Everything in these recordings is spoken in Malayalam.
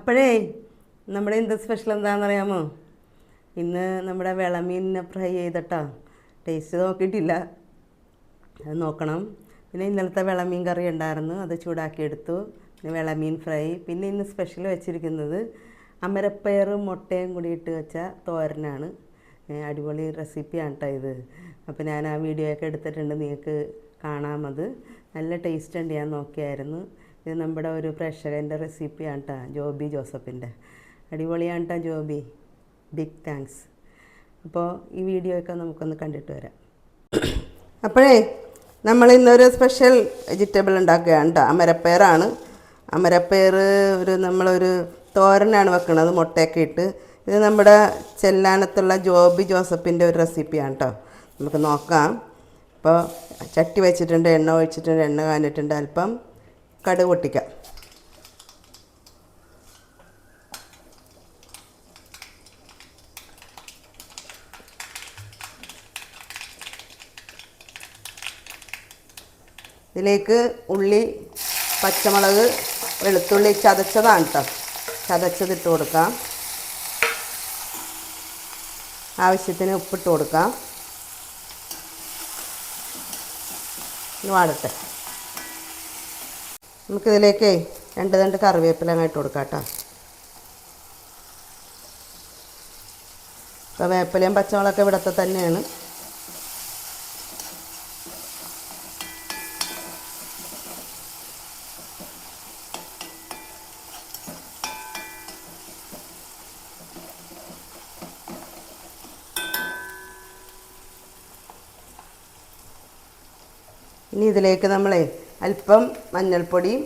അപ്പോഴേ നമ്മുടെ ഇന്നത്തെ സ്പെഷ്യൽ എന്താണെന്നറിയാമോ? ഇന്ന് നമ്മുടെ വിളമീനിനെ ഫ്രൈ ചെയ്തിട്ടാ. ടേസ്റ്റ് നോക്കിയിട്ടില്ല. അത് നോക്കണം. പിന്നെ ഇന്നലത്തെ വിളമീൻ കറി ഉണ്ടായിരുന്നു. അത് ചൂടാക്കി എടുത്തു പിന്നെ വിളമീൻ ഫ്രൈ പിന്നെ ഇന്ന് സ്പെഷ്യൽ വെച്ചിരിക്കുന്നത് അമരപ്പയറും മുട്ടയും കൂടി ഇട്ട് വെച്ച തോരനാണ്. അടിപൊളി റെസിപ്പിയാണ് കേട്ടോ ഇത്. അപ്പോൾ ഞാൻ ആ വീഡിയോ ഒക്കെ എടുത്തിട്ടുണ്ട്. നിങ്ങൾക്ക് കാണാമത് നല്ല ടേസ്റ്റ് ഉണ്ട്. ഞാൻ നോക്കിയായിരുന്നു. ഇത് നമ്മുടെ ഒരു പ്രേക്ഷകന്റെ റെസിപ്പിയാണ് കേട്ടോ ജോബി ജോസഫിന്റെ. അടിപൊളിയാണ് കേട്ടോ ജോബി. ബിഗ് താങ്ക്സ് അപ്പോൾ ഈ വീഡിയോ ഒക്കെ നമുക്കൊന്ന് കണ്ടിട്ട് വരാം. അപ്പോഴേ നമ്മൾ ഇന്നൊരു സ്പെഷ്യൽ വെജിറ്റബിൾ ഉണ്ടാക്കുകയാണ് കേട്ടോ അമരപ്പയറാണ്. അമരപ്പയർ ഒരു നമ്മളൊരു തോരനാണ് വെക്കുന്നത് മുട്ടയൊക്കെ ഇട്ട്. ഇത് നമ്മുടെ ചെല്ലാനത്തുള്ള ജോബി ജോസഫിന്റെ ഒരു റെസിപ്പിയാണ് കേട്ടോ നമുക്ക് നോക്കാം. അപ്പോൾ ചട്ടി വെച്ചിട്ടുണ്ട് എണ്ണ ഒഴിച്ചിട്ടുണ്ട് എണ്ണ കാഞ്ഞിട്ടുണ്ട് അല്പം. കടുക് പൊട്ടിക്കാം. ഇതിലേക്ക് ഉള്ളി പച്ചമുളക് വെളുത്തുള്ളി ചതച്ചതാണ് കേട്ടോ ചതച്ചതിട്ട് കൊടുക്കാം. ആവശ്യത്തിന് ഉപ്പിട്ട് കൊടുക്കാം. വാടട്ടെ. നമുക്കിതിലേക്ക് രണ്ട് രണ്ട് കറിവേപ്പില അങ്ങ് ഇട്ട് കൊടുക്കാം കേട്ടോ. അപ്പോൾ വേപ്പിലയും പച്ചമുളകൊക്കെ ഇവിടുത്തെ തന്നെയാണ്. ഇനി ഇതിലേക്ക് നമ്മളെ അല്പം മഞ്ഞൾപ്പൊടിയും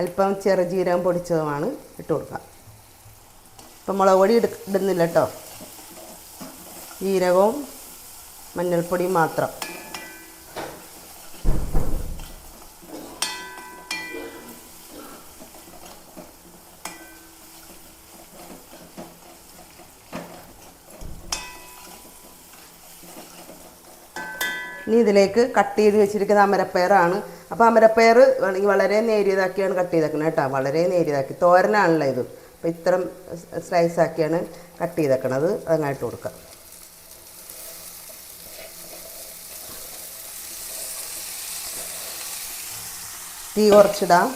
അല്പം ചെറുജീരകം പൊടിച്ചതുമാണ് ഇട്ട് കൊടുക്കുക. ഇപ്പം മുളക് പൊടി ഇട ഇടുന്നില്ല കേട്ടോ ജീരകവും മഞ്ഞൾപ്പൊടിയും മാത്രം. ഇനി ഇതിലേക്ക് കട്ട് ചെയ്ത് വെച്ചിരിക്കുന്ന അമരപ്പയറാണ് അപ്പോൾ അമരപ്പയർ വേണമെങ്കിൽ വളരെ നേരിയതാക്കിയാണ് കട്ട് ചെയ്തേക്കുന്നത് കേട്ടോ. വളരെ നേരിയതാക്കി. തോരനാണല്ലോ ഇത്. അപ്പോൾ ഇത്തരം സ്ലൈസ് ആക്കിയാണ് കട്ട് ചെയ്തേക്കണത്. അതങ്ങായിട്ട് കൊടുക്കുക തീ കുറച്ചിടാം.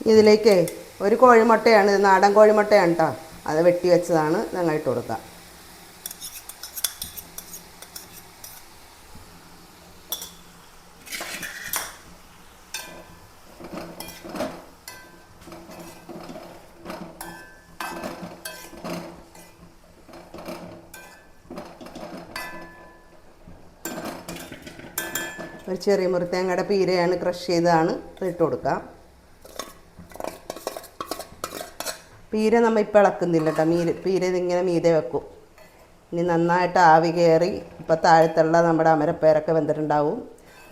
ഇതിലേക്ക് ഒരു കോഴിമുട്ടയാണ് ഇത് നാടൻ കോഴിമുട്ടയാണ് കേട്ടോ അത് വെട്ടി വെച്ചതാണ് ഞങ്ങൾ ഇട്ട് കൊടുക്കുക ഒരു ചെറിയ മുറി തേങ്ങയുടെ പീരയാണ് ക്രഷ് ചെയ്തതാണ് ഇട്ട് കൊടുക്കാം. പീര നമ്മൾ ഇപ്പോൾ ഇളക്കുന്നില്ല കേട്ടോ മീര പീര ഇതിങ്ങനെ മീതെ വെക്കും. ഇനി നന്നായിട്ട് ആവി കയറി ഇപ്പോൾ താഴത്തുള്ള നമ്മുടെ അമരപ്പേരൊക്കെ വെന്തിട്ടുണ്ടാവും.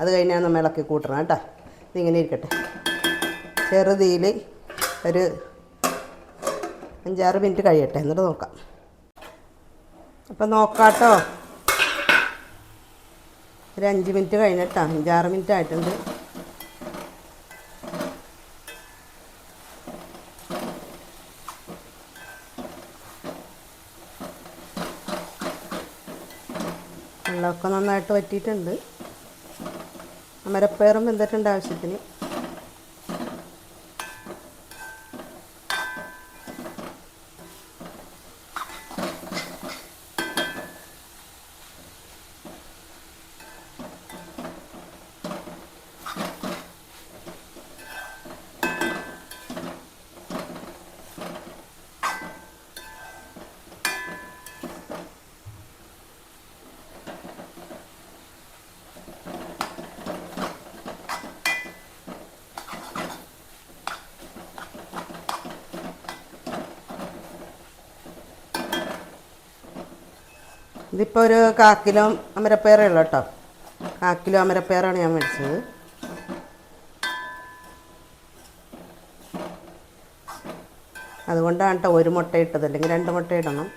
അത് കഴിഞ്ഞാൽ നമ്മൾ ഇളക്കി കൂട്ടണം കേട്ടോ ഇതിങ്ങനെ ഇരിക്കട്ടെ. ചെറുതീയിൽ ഒരു അഞ്ചാറ് മിനിറ്റ് കഴിയട്ടെ. എന്നിട്ട് നോക്കാം. അപ്പം നോക്കാട്ടോ. ഒരു അഞ്ച് മിനിറ്റ് കഴിഞ്ഞിട്ടാണ് അഞ്ചാറ് മിനിറ്റ് ആയിട്ടുണ്ട്. വെള്ളമൊക്കെ നന്നായിട്ട് വറ്റിയിട്ടുണ്ട്. അമരപ്പയറും വെന്തിട്ടുണ്ട് ആവശ്യത്തിന്. ഇതിപ്പോൾ ഒരു കാക്കിലോ അമരപ്പയറേ ഉള്ളൂ കേട്ടോ. കാക്കിലോ അമരപ്പയറാണ് ഞാൻ മേടിച്ചത്. അതുകൊണ്ടാണ് കേട്ടോ ഒരു മുട്ട ഇട്ടത്. അല്ലെങ്കിൽ രണ്ട് മുട്ട ഇടണം.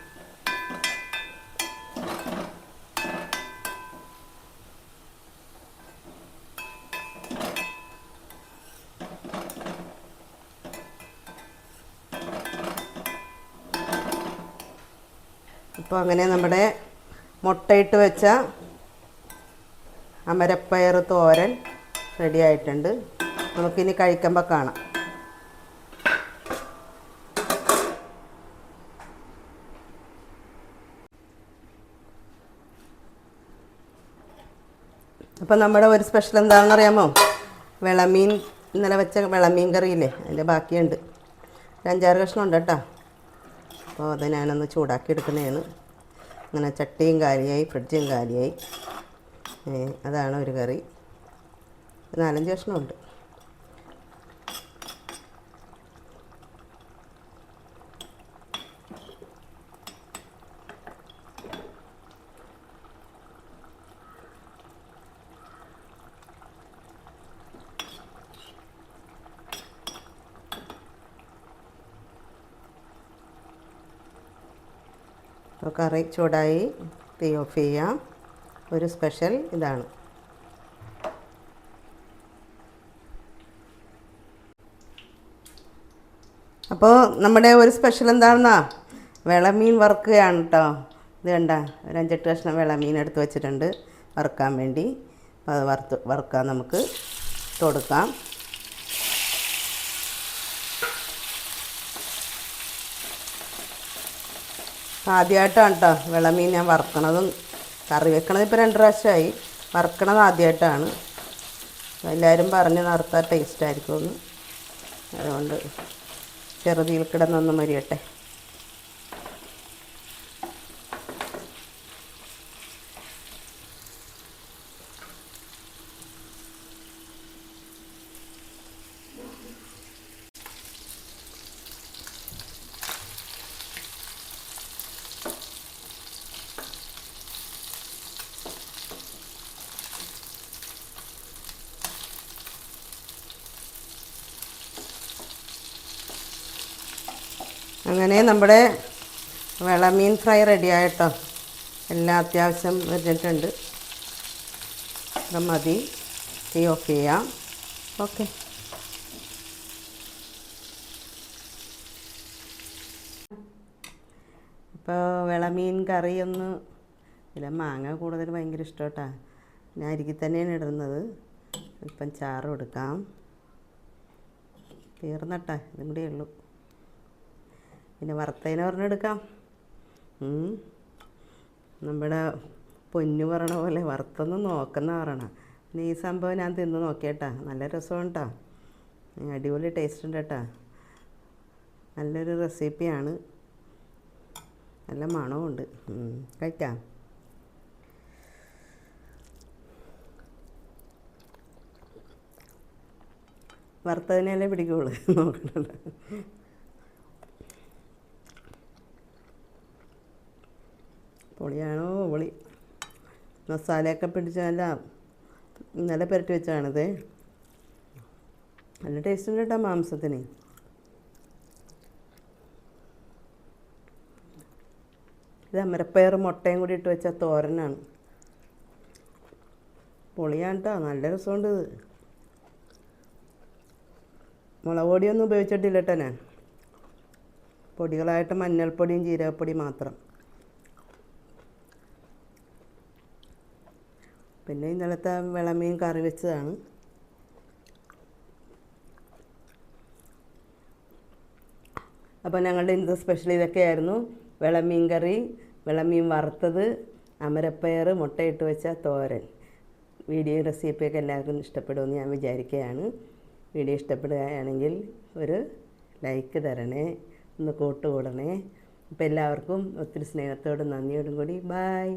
അപ്പോൾ അങ്ങനെ നമ്മുടെ മുട്ടയിട്ട് വെച്ച അമരപ്പയർ തോരൻ റെഡി ആയിട്ടുണ്ട്. നമുക്കിനി കഴിക്കുമ്പോൾ കാണാം. അപ്പോൾ നമ്മുടെ ഒരു സ്പെഷ്യൽ എന്താണെന്ന് അറിയാമോ? വിളമീൻ ഇന്നലെ വെച്ച വിളമീൻ കറിയില്ലേ? അതിന്റെ ബാക്കിയുണ്ട്. ഒരു അഞ്ചാറ് കഷ്ണം ഉണ്ട് കേട്ടോ. അപ്പോൾ അത് ഞാനൊന്ന് ചൂടാക്കി എടുക്കുന്നതാണ്. അങ്ങനെ ചട്ടിയും കാലിയായി ഫ്രിഡ്ജും കാലിയായി അതാണ് ഒരു കറി. നാലഞ്ച് കഷ്ണമുണ്ട്. അപ്പോൾ കറി ചൂടായി തീ ഓഫ് ചെയ്യാം. ഒരു സ്പെഷ്യൽ ഇതാണ്. അപ്പോൾ നമ്മുടെ ഒരു സ്പെഷ്യൽ എന്താണെന്നാ? വിളമീൻ വറുക്കുകയാണ് കേട്ടോ ഇത് കണ്ട ഒരു അഞ്ചെട്ട് കഷ്ണം വിളമീൻ എടുത്ത് വെച്ചിട്ടുണ്ട്. വറുക്കാൻ വേണ്ടി. അത് വറുത്ത് വറുക്കാൻ നമുക്ക് കൊടുക്കാം ആദ്യമായിട്ടാണ് കേട്ടോ വിളമീൻ ഞാൻ വറുക്കണതും കറി വെക്കണത് ഇപ്പോൾ രണ്ട് പ്രാവശ്യമായി. വറുക്കണത് ആദ്യമായിട്ടാണ് എല്ലാവരും പറഞ്ഞ് നിർത്താൻ ടേസ്റ്റ് ആയിരിക്കുമെന്ന്. അതുകൊണ്ട് ചെറുതിയിൽ കിടന്നൊന്ന് മരിയട്ടെ. അങ്ങനെ നമ്മുടെ വിളമീൻ ഫ്രൈ റെഡി ആയിട്ടോ എല്ലാം അത്യാവശ്യം വെച്ചിട്ടുണ്ട്. അത് മതി. തീ ഓഫ് ചെയ്യാം. ഓക്കെ. ഇപ്പോൾ വിളമീൻ ഒന്ന് ഇല്ല മാങ്ങ കൂടുതൽ ഭയങ്കര ഇഷ്ടമാട്ടാ ഞാൻ അരികിൽ തന്നെയാണ് ഇടുന്നത്. ഇപ്പം ചാറ് കൊടുക്കാം. തീർന്നട്ടെ. ഇതും കൂടിയേ ഉള്ളൂ. പിന്നെ വറുത്തതിന് പറഞ്ഞെടുക്കാം. നമ്മുടെ പൊന്നു പറയണ പോലെ വറുത്തൊന്ന് നോക്കുന്ന പറയണ പിന്നെ ഈ സംഭവം ഞാൻ തിന്ന് നോക്കിയേട്ടാ. നല്ല രസമാണ് അടിപൊളി ടേസ്റ്റ് ഉണ്ട് കേട്ടോ നല്ലൊരു റെസിപ്പിയാണ്. നല്ല മണമുണ്ട്. കഴിക്കാം. വറുത്തതിനെയല്ലേ പിടിക്കുള്ളൂ? നോക്കണല്ലോ പൊളിയാണോ? പൊളി. മസാലയൊക്കെ പിടിച്ചല്ല നല്ല പുരട്ടി വെച്ചാണിത്. നല്ല ടേസ്റ്റ് ഉണ്ട് കേട്ടോ മാംസത്തിന്. ഇത് അമരപ്പയർ മുട്ടയും കൂടി ഇട്ട് വെച്ച തോരനാണ്. പൊളിയാണ് കേട്ടോ നല്ല രസമുണ്ട് ഇത്. മുളക് പൊടിയൊന്നും ഉപയോഗിച്ചിട്ടില്ല കേട്ടോ ഞാൻ. പൊടികളായിട്ട് മഞ്ഞൾപ്പൊടിയും ജീരകപ്പൊടിയും മാത്രം. പിന്നെ ഇന്നലത്തെ വിളമീൻ കറി വെച്ചതാണ്. അപ്പോൾ ഞങ്ങളുടെ ഇന്നത്തെ സ്പെഷ്യൽ ഇതൊക്കെയായിരുന്നു. വിളമീൻ കറി വിളമീൻ വറുത്തത് അമരപ്പയർ മുട്ടയിട്ട് വെച്ച തോരൻ. വീഡിയോ റെസിപ്പിയൊക്കെ എല്ലാവർക്കും ഇഷ്ടപ്പെടുമെന്ന് ഞാൻ വിചാരിക്കുകയാണ്. വീഡിയോ ഇഷ്ടപ്പെടുകയാണെങ്കിൽ ഒരു ലൈക്ക് തരണേ ഒന്ന് കൂട്ടുകൂടണേ. അപ്പോൾ എല്ലാവർക്കും ഒത്തിരി സ്നേഹത്തോടും നന്ദിയോടും കൂടി ബായ്